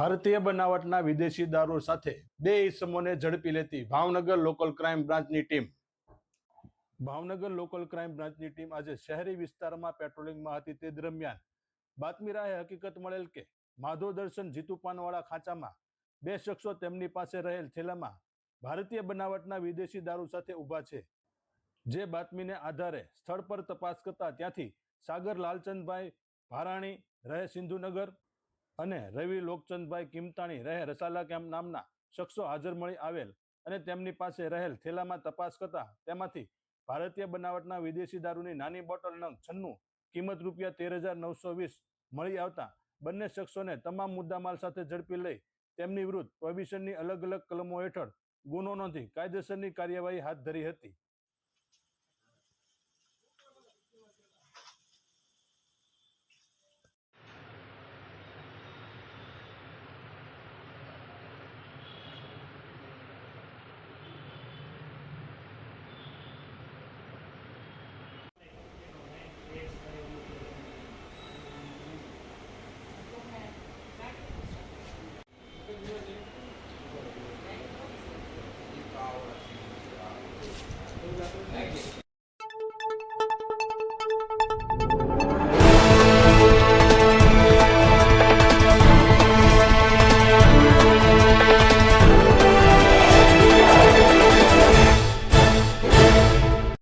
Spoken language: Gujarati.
ભારતીય બનાવટના વિદેશી દારૂ સાથે બે ઇસમોને ઝડપી લેતી ભાવનગર લોકલ ક્રાઇમ બ્રાન્ચની ટીમ. ભાવનગર લોકલ ક્રાઇમ બ્રાન્ચની ટીમ આજે શહેરી વિસ્તારમાં પેટ્રોલિંગમાં હતી તે દરમિયાન બાતમી રાહે હકીકત મળેલ કે માધવ દર્શન જીતુપાનવાળા ખાંચામાં બે શખ્સો તેમની પાસે રહેલ થેલામાં ભારતીય બનાવટના વિદેશી દારૂ સાથે ઊભા છે. જે બાતમીને આધારે સ્થળ પર તપાસ કરતા ત્યાંથી સાગર લાલચંદભાઈ ભારાણી રહે સિંધુનગર અને રવિ લોકચંદભાઈ કિમતાણી રહે રસાલા કેમ્પ નામના શખ્સો હાજર મળી આવેલ અને તેમની પાસે રહેલ થેલામાં તપાસ કરતા તેમાંથી ભારતીય બનાવટના વિદેશી દારૂની નાની બોટલ નંગ છન્નું, કિંમત રૂપિયા તેર હજાર નવસો વીસ મળી આવતા બંને શખ્સોને તમામ મુદ્દામાલ સાથે ઝડપી લઈ તેમની વિરુદ્ધ પ્રોહિબિશનની અલગ અલગ કલમો હેઠળ ગુનો નોંધી કાયદેસરની કાર્યવાહી હાથ ધરી હતી.